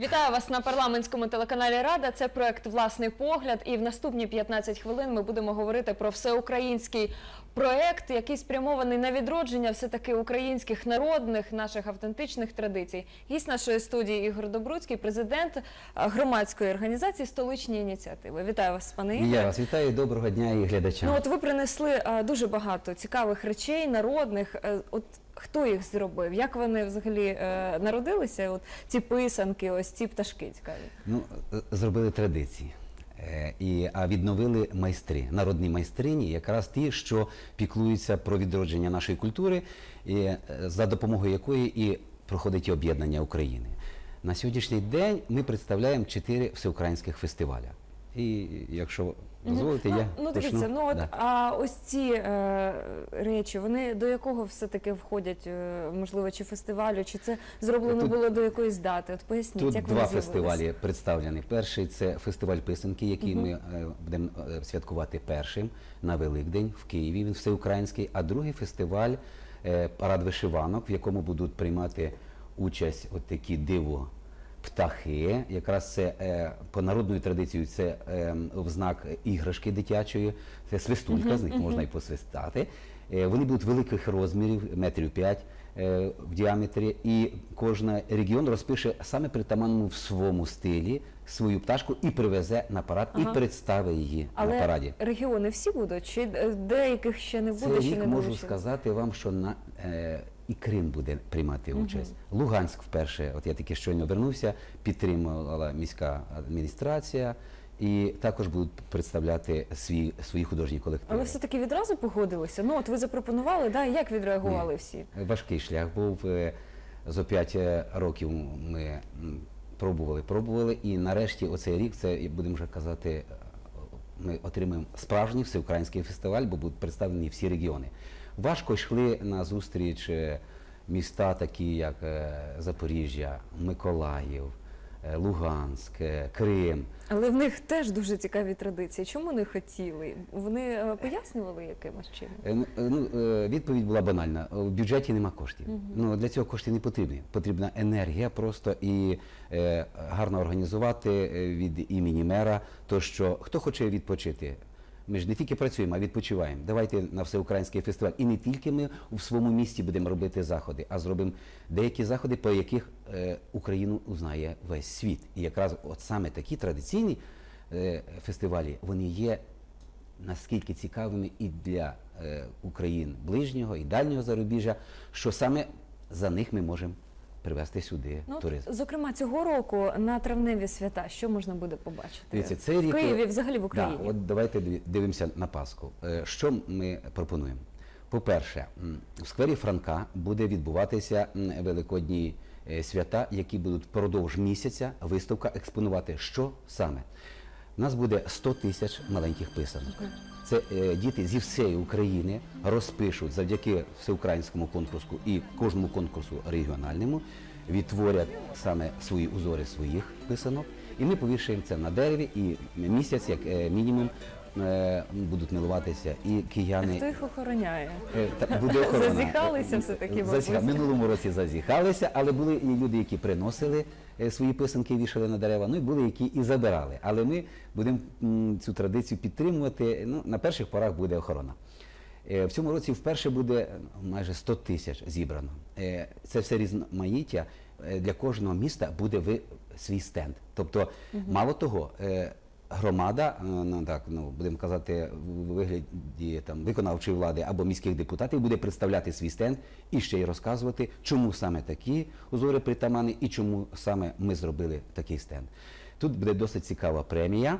Вітаю вас на парламентському телеканалі Рада. Це проект Власний погляд. І в наступні 15 хвилин ми будемо говорити про всеукраїнський проект, який спрямований на відродження все таки українських народних наших автентичних традицій. Гість нашої студії Ігор Добруцький, президент е, громадської організації Столичні ініціативи. Вітаю вас, пане Ігоре. Я вас вітаю, доброго дня і глядачам. Ну от ви принесли е, дуже багато цікавих речей, народних. Е, от хто їх зробив? Як вони взагалі е, народилися? От ці писанки, ось ці пташки цікаві. Ну, зробили традиції. Е, І, а відновили майстри, народні майстрині, якраз ті, що піклуються про відродження нашої культури, і, е, за допомогою якої і проходить об'єднання України. На сьогоднішній день ми представляємо чотири всеукраїнських фестиваля. І якщо дозволите, ну, я ну почну. дивіться, ну от Да. а ось ці е, речі, вони до якого все-таки входять, е, можливо, чи фестивалю, чи це зроблено Тут- було до якоїсь дати? От поясніть, Тут як два вони фестивалі представлені. Перший це фестиваль писанки, який ми е, будемо святкувати першим на Великдень в Києві. Він всеукраїнський. А другий фестиваль е, парад вишиванок, в якому будуть приймати участь от такі диво. Птахи, якраз це е, по народною традицією, це е, в знак іграшки дитячої, це свистулька, з них можна і посвистати. Е, вони будуть великих розмірів, метрів 5 е, в діаметрі, і кожен регіон розпише саме притаманному в своєму стилі свою пташку і привезе на парад, Ага. і представить її на Але параді. регіони всі будуть, чи е, деяких ще не буде, Цей чи рік не можу долучили? сказати вам, що на е, і Крим буде приймати участь. Луганськ вперше, от я тільки щойно вернувся, підтримувала міська адміністрація, і також будуть представляти свій свої художні колективи. Але все-таки відразу погодилися. Ну от ви запропонували, да, як відреагували всі? Важкий шлях був. е, За 5 років ми пробували, пробували, і нарешті оцей рік, це будемо вже казати, е, ми отримаємо справжній всеукраїнський фестиваль, бо будуть представлені всі регіони. Важко йшли на зустріч е, міста, такі як е, Запоріжжя, Миколаїв, е, Луганськ, Крим. Але в них теж дуже цікаві традиції. Чому не хотіли? Вони пояснювали якимось чином? Ну, Ну, відповідь була банальна. В бюджеті нема коштів. Ну для цього кошти не потрібні. Потрібна енергія просто і е, гарно організувати від імені мера. То що хто хоче відпочити. Ми ж не тільки працюємо, а відпочиваємо. Давайте на всеукраїнський фестиваль. І не тільки ми у своєму місті будемо робити заходи, а зробимо деякі заходи, по яких е, Україну узнає весь світ. І якраз от саме такі традиційні е, фестивалі вони є наскільки цікавими і для е, України ближнього і дальнього зарубіжжя, що саме за них ми можемо привезти сюди Ну, туризм. зокрема, цього року на травневі свята, що можна буде побачити? Дивіться, цей в рік Києві, взагалі в Україні. Да, от давайте дивимося на Пасху. Е, Що ми пропонуємо? По-перше, в сквері Франка буде відбуватися великодні е, свята, які будуть впродовж місяця виставка експонувати. Що саме? У нас буде 100 тисяч маленьких писанок. Це е, діти зі всієї України розпишуть завдяки всеукраїнському конкурсу і кожному конкурсу регіональному, відтворять саме свої узори своїх писанок. І ми повішаємо це на дереві, і місяць, як е, мінімум, е, будуть милуватися і кияни. Хто їх охороняє? Е, та- буде охорона. Зазіхалися все-таки, зазіха- Минулому році зазіхалися, але були і люди, які приносили свої писанки, вішали на дерева. Ну і були, які і забирали. Але ми будемо цю традицію підтримувати. Ну, на перших порах буде охорона. Е, В цьому році вперше буде е, майже 100 тисяч зібрано. Е, Це все різноманіття. Е, Для кожного міста буде свій стенд. Тобто, мало того, е, громада, е, ну так ну будемо казати, в вигляді там виконавчої влади або міських депутатів буде представляти свій стенд і ще й розказувати, чому саме такі узори притамани і чому саме ми зробили такий стенд. Тут буде досить цікава премія,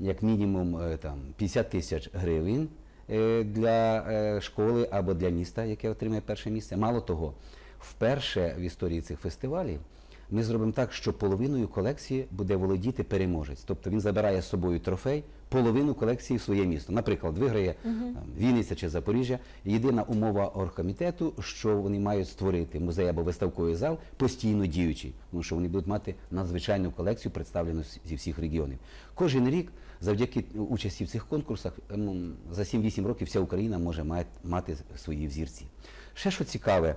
як мінімум е, там 50 тисяч гривень е, для школи або для міста, яке отримає перше місце. Мало того, вперше в історії цих фестивалів ми зробимо так, що половиною колекції буде володіти переможець. Тобто він забирає з собою трофей, половину колекції в своє місто. Наприклад, виграє там, Вінниця чи Запоріжжя. Єдина умова оргкомітету, що вони мають створити музей або виставковий зал постійно діючий, тому що вони будуть мати надзвичайну колекцію, представлену зі всіх регіонів. Кожен рік, завдяки участі в цих конкурсах, ем, за 7-8 років вся Україна може мати, мати свої взірці. Ще що цікаве,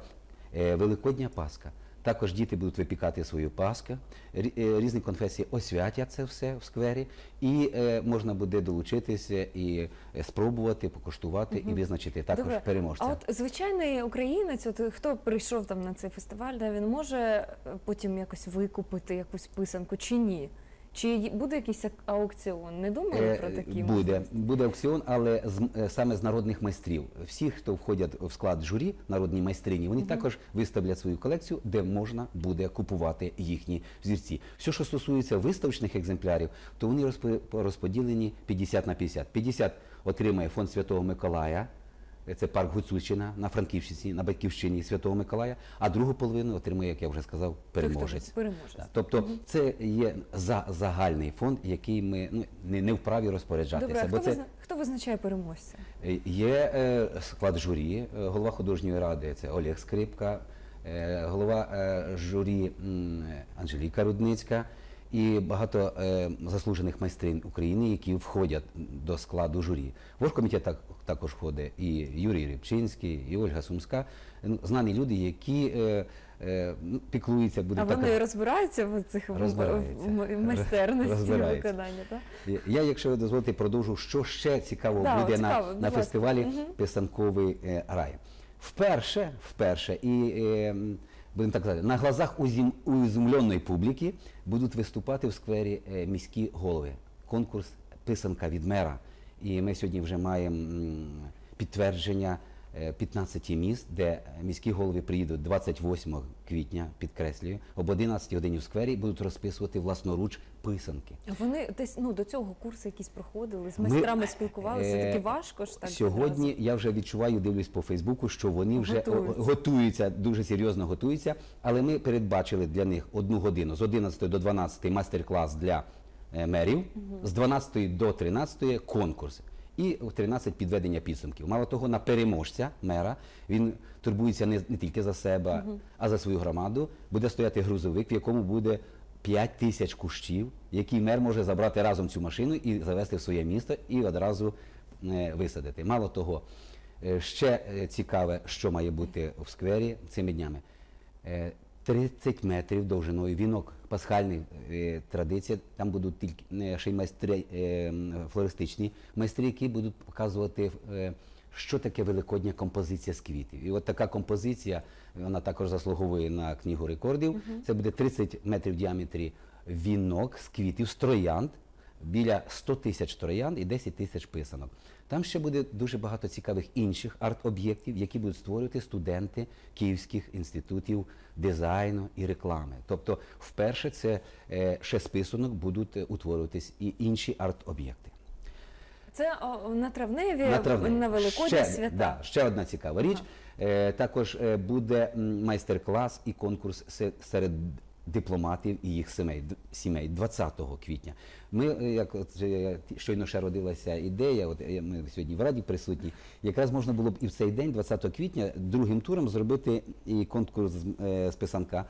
е, Великодня Пасха. Також діти будуть випікати свою паску. Е, Різні конфесії освятять це все в сквері, і е, можна буде долучитися і е, спробувати, покуштувати і визначити також Добре. переможця. А от звичайний українець, от хто прийшов там на цей фестиваль, да, він може потім якось викупити якусь писанку чи ні? Чи буде якийсь аукціон? Не думали Е, про такі буде, буде аукціон, але з, е, саме з народних майстрів. Всі, хто входять в склад журі, народні майстрині, вони також виставлять свою колекцію, де можна буде купувати їхні взірці. Все, що стосується виставочних екземплярів, то вони розпо- розподілені 50 на 50. 50 отримає фонд Святого Миколая. Це парк Гуцульщина на Франківщині, на батьківщині Святого Миколая, а другу половину отримує, як я вже сказав, переможець. переможець. Тобто це є за загальний фонд, який ми ну, не, не вправі розпоряджатися. Добре, а бо хто, це визна... хто визначає переможця? е, є е, склад журі, е, голова художньої ради це Олег Скрипка, е, голова е, журі Анжеліка Рудницька і багато е, заслужених майстринь України, які входять до складу журі. В оргкомітет так, також входить і Юрій Рибчинський, і Ольга Сумська, знані люди, які е, е, ну, піклуються, будуть А вони розбираються в цих Розбираються. майстерності Розбираються. виконання? Так? Я, якщо ви дозволите, продовжу, що ще цікаво Да, буде цікаво, на, на фестивалі Мгм. Писанковий е, рай. Вперше, вперше, і е, будемо так казати, на глазах уізумленої публіки будуть виступати в сквері е, міські голови. Конкурс писанка від мера. І ми сьогодні вже маємо підтвердження 15 міст, де міські голови приїдуть 28 квітня, підкреслюю, об 11 годині в сквері будуть розписувати власноруч писанки. Вони десь ну до цього курси якісь проходили, з Ми, майстрами спілкувалися. е, Таки важко ж так Сьогодні я вже відчуваю, дивлюсь по Фейсбуку, що вони вже Готуються. готуються. готуються, дуже серйозно готуються. Але ми передбачили для них одну годину з 11 до 12 майстер-клас для е, мерів, з 12 до 13 конкурс. І в 13 підведення підсумків. Мало того, на переможця мера він турбується не, не тільки за себе, а за свою громаду. Буде стояти грузовик, в якому буде 5 тисяч кущів, які мер може забрати разом цю машину і завести в своє місто і одразу е, висадити. Мало того, е, ще е, цікаве, що має бути в сквері цими днями. Е, 30 метрів довжиною вінок, пасхальний е, традиція. Там будуть тільки е, ще й майстри е, флористичні майстри, які будуть показувати, е, що таке великодня композиція з квітів. І от така композиція, вона також заслуговує на книгу рекордів. Це буде 30 метрів в діаметрі вінок з квітів, з троянд, біля 100 тисяч троянд і 10 тисяч писанок. Там ще буде дуже багато цікавих інших арт-об'єктів, які будуть створювати студенти київських інститутів дизайну і реклами. Тобто, вперше це е, ще з писанок будуть е, утворюватись і інші арт-об'єкти. Це о, на травневі, На травневі. на Великодні ще, свята. Да, ще одна цікава річ. Е, також буде майстер-клас і конкурс серед дипломатів і їх сімей, сімей 20 квітня. Ми, е, як от, щойно ще родилася ідея, от е, ми сьогодні в Раді присутні, якраз можна було б і в цей день, 20 квітня, другим туром зробити і конкурс е, з писанка.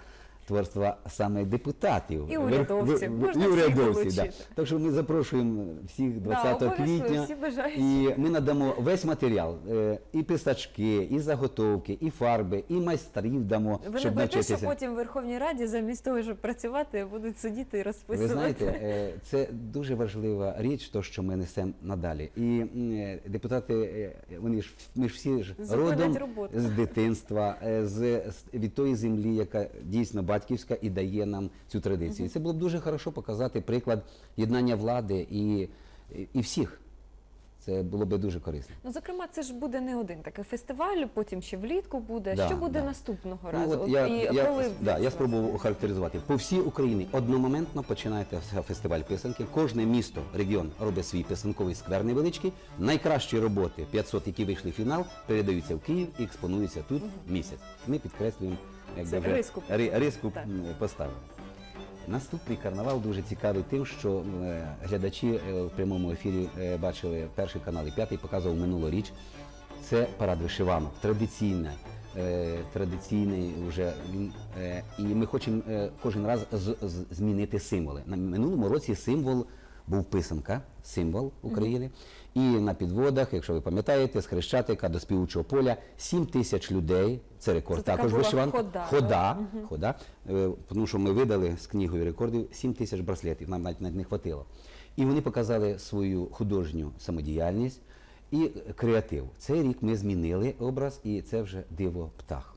Творства саме депутатів І урядовців. Ви- ви- і урядовців, да. Так що ми запрошуємо всіх 20 обов'язково, квітня. всі. І ми надамо весь матеріал: е, і писачки, і заготовки, і фарби, і майстрів дамо, Ви не щоб боїтеся, що потім в Верховній Раді замість того, щоб працювати, будуть сидіти і розписувати. Ви знаєте, е, це дуже важлива річ, то що ми несемо надалі. І е, депутати, вони ж ми ж всі ж родом роботу. з дитинства, з від тої землі, яка дійсно батьківська і дає нам цю традицію. І Це було б дуже хорошо показати приклад єднання влади і, і, всіх. Це було б дуже корисно. Ну, зокрема, це ж буде не один такий фестиваль, потім ще влітку буде. Да, що буде да. наступного Ну, разу? от я, і я, коли да, я спробував охарактеризувати. По всій Україні одномоментно починаєте фестиваль писанки. Кожне місто, регіон робить свій писанковий сквер невеличкий. Найкращі роботи 500, які вийшли в фінал, передаються в Київ і експонуються тут місяць. Ми підкреслюємо, як Це риску. ри- риску поставили. Наступний карнавал дуже цікавий тим, що е, глядачі е, в прямому ефірі е, бачили перший канал і п'ятий показував минулоріч. Це парад вишиванок, традиційна, традиційний вже він. І ми хочемо кожен раз змінити символи. На минулому році символ був писанка, символ України. І на підводах, якщо ви пам'ятаєте, з Хрещатика до співучого поля 7 тисяч людей. Це рекорд. Це Також вишиванка. хода, хода, хода. Е, тому що ми видали з книгою рекордів 7 тисяч браслетів, нам навіть не хватило. І вони показали свою художню самодіяльність і креатив. Цей рік ми змінили образ, і це вже диво птах.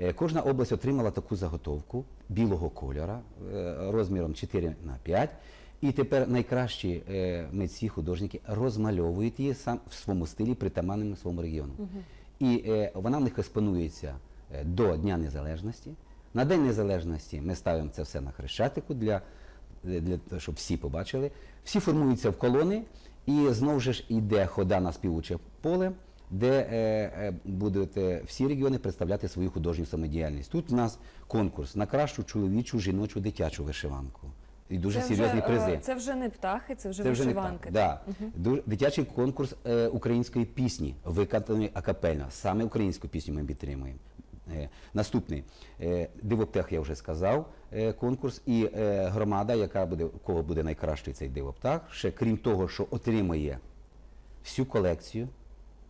Е, Кожна область отримала таку заготовку білого кольора е, розміром 4 на 5. І тепер найкращі е, митці, художники розмальовують її сам в своєму стилі, притаманним своєму регіону. І е, вона в них експонується е, до Дня Незалежності. На День Незалежності ми ставимо це все на хрещатику для, для того, щоб всі побачили. Всі формуються в колони, і знову ж йде хода на співуче поле, де е, будуть всі регіони представляти свою художню самодіяльність. Тут в нас конкурс на кращу чоловічу, жіночу, дитячу вишиванку. І дуже це серйозні вже, призи. Це вже не птахи, це вже Це вже не вишиванки. так. Да. Ду- Дитячий конкурс е, української пісні, виконаної акапельно. Саме українську пісню ми підтримуємо. Е, наступний е, дивоптех, я вже сказав, е, конкурс, і е, громада, яка буде, кого буде найкращий цей дивоптах, ще крім того, що отримає всю колекцію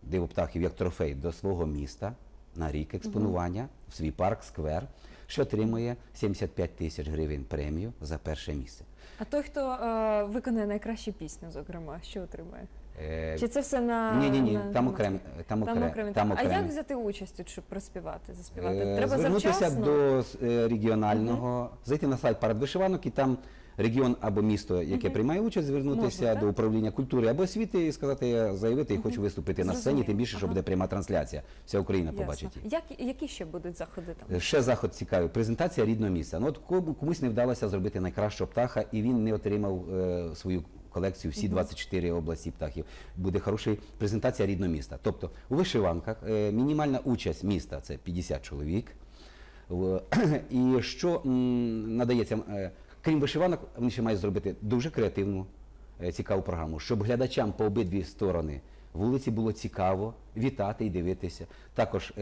дивоптахів як трофей до свого міста на рік експонування в свій парк, сквер, ще отримує 75 тисяч гривень премію за перше місце. А той, хто е, виконає найкращу пісню, зокрема, що отримає? Е, Чи це все на Ні, ні, ні, на- там на- окремі, там Там окремі. там А як взяти участь, от, щоб проспівати, заспівати? Е, Треба звернутися завчасно? до е, регіонального, зайти на сайт парад вишиванок і там регіон або місто, яке приймає участь, звернутися Можна, так? до управління культури або освіти і сказати, я заявити і хочу виступити на сцені, Зрозуміло. тим більше, що Ага. буде пряма трансляція. Вся Україна Ясно. побачить її. Як, які ще будуть заходи там? Е, Ще заход цікавий. Презентація рідного місця. Ну от кому- комусь не вдалося зробити найкращого птаха, і він не отримав е, свою колекцію всі 24 області птахів. Буде хороша презентація рідного міста. Тобто у вишиванках е, мінімальна участь міста це 50 чоловік. І що надається, е, крім вишиванок, вони ще мають зробити дуже креативну, е, цікаву програму, щоб глядачам по обидві сторони вулиці було цікаво вітати і дивитися. Також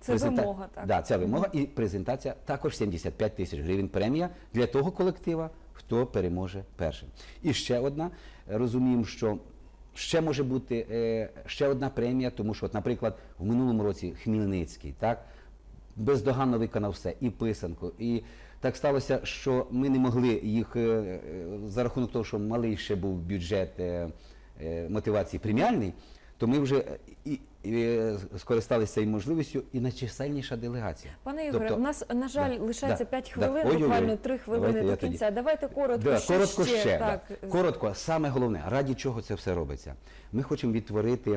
Це презента- вимога, так? Да, це вимога і презентація також 75 тисяч гривень премія для того колектива, хто переможе першим. І ще одна розуміємо, що ще може бути е, ще одна премія, тому що, от, наприклад, в минулому році Хмельницький, так бездоганно виконав все, і писанку, і так сталося, що ми не могли їх е, е, за рахунок того, що малий ще був бюджет мотивації преміальний, то ми вже і, і, е, скористалися цією можливістю, і найчисельніша делегація. Пане Ігоре, Тобто- у нас, на жаль, Да, лишається да, 5 да. хвилин, Ой-ой-ой. 3 хвилини Давайте до кінця. тоді. Давайте коротко, Да, що коротко ще, так, да. коротко, саме головне, раді чого це все робиться. Ми хочемо відтворити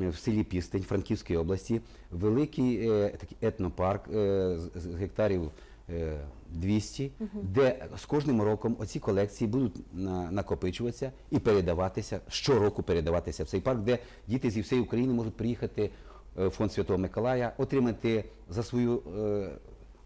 е, в селі Пістень Франківської області великий е, такий етнопарк е, з, з гектарів е, 200, де з кожним роком оці колекції будуть на, накопичуватися і передаватися, щороку передаватися в цей парк, де діти зі всієї України можуть приїхати е, в фонд Святого Миколая, отримати за свою е,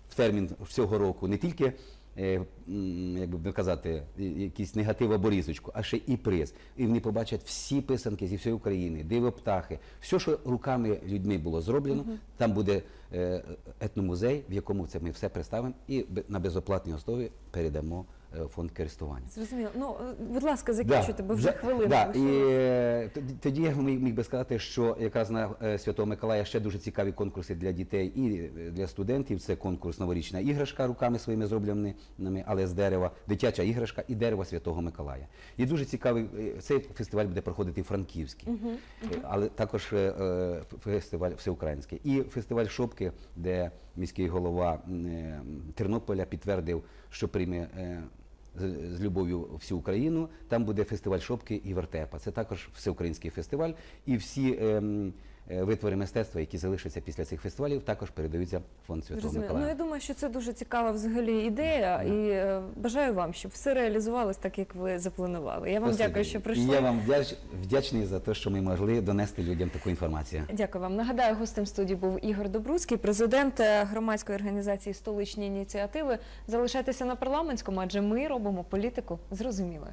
в термін всього року не тільки як би казати, і- якийсь негатив або різочку, а ще і приз. І вони побачать всі писанки зі всієї України, диво птахи, все, що руками людьми було зроблено. Там буде е, етномузей, в якому це ми все представимо, і на безоплатній основі передамо е, фонд користування. Зрозуміло. Ну, е, будь ласка, закінчуйте, бо вже хвилина Да, і е, тоді- я міг, міг би сказати, що якраз на е, Святого Миколая ще дуже цікаві конкурси для дітей і е, для студентів. Це конкурс новорічна іграшка руками своїми зробленими, але з дерева, дитяча іграшка і дерево Святого Миколая. І дуже цікавий е, цей фестиваль буде проходити в Франківській, Е, але також е, е, фестиваль всеукраїнський. І фестиваль Шопки, де міський голова е, Тернополя підтвердив, що прийме. З, любов'ю всю Україну. Там буде фестиваль шопки і вертепа. Це також всеукраїнський фестиваль. І всі е, витвори мистецтва, які залишаться після цих фестивалів, також передаються в фонд Святого Зрозуміло. Ну, я думаю, що це дуже цікава взагалі ідея, і е, бажаю вам, щоб все реалізувалось так, як ви запланували. Я вам дякую, що прийшли. я вам вдяч, вдячний за те, що ми могли донести людям таку інформацію. Дякую вам. Нагадаю, гостем студії був Ігор Добруцький, президент е, громадської організації Столичні ініціативи. Залишайтеся на парламентському, адже ми робимо політику зрозумілою.